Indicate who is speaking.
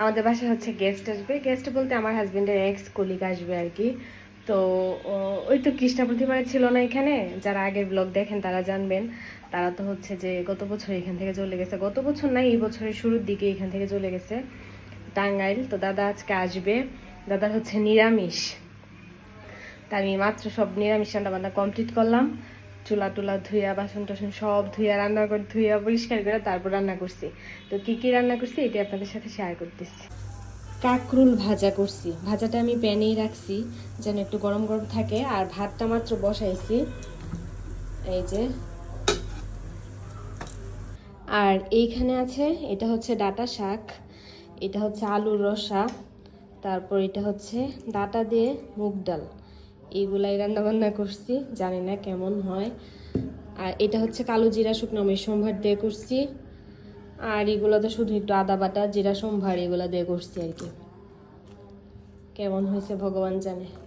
Speaker 1: আমাদের বাসায় হচ্ছে গেস্ট আসবে। গেস্ট বলতে আমার হাজবেন্ডের এক্স কলিগ আসবে আর কি। তো ওই তো কৃষ্ণা প্রতিবারে ছিল না এখানে। যারা আগের ব্লগ দেখেন তারা জানবেন। তারা তো হচ্ছে যে গত বছর এখান থেকে চলে গেছে। গত বছর না, এই বছরের শুরুর দিকে এখান থেকে চলে গেছে। টাঙ্গাইল, তো দাদা আজকে আসবে। দাদার হচ্ছে নিরামিষ। তা আমি মাত্র সব নিরামিষ রান্না বান্না কমপ্লিট করলাম। চুলা টুলা ধুইয়া বাসন টাসন সব ধুইয়া, রান্না করে ধুইয়া, পরিষ্কার করে তারপর রান্না করছি। তো কি কি রান্না করছি এটা আপনাদের সাথে শেয়ার করতেছি। কাকরুল ভাজা করছি। ভাজাটা আমি প্যানেই রাখছি, যেন একটু গরম গরম থাকে। আর ভাতটা মাত্র বসাইছি, এই যে। আর এইখানে আছে, এটা হচ্ছে ডাটা শাক, এটা হচ্ছে আলুর রসা, তারপর এটা হচ্ছে ডাটা দিয়ে মুগ ডাল। এইগুলাই রান্না বান্না করছি, জানি না কেমন হয়। আর এটা হচ্ছে কালো জিরা শুকনো আমি সম্ভার দিয়ে করছি। আর এগুলো তো শুধু একটু আদা বাটা, জিরা সম্ভার এগুলো দিয়ে করছি আর কি। কেমন হয়েছে ভগবান জানে।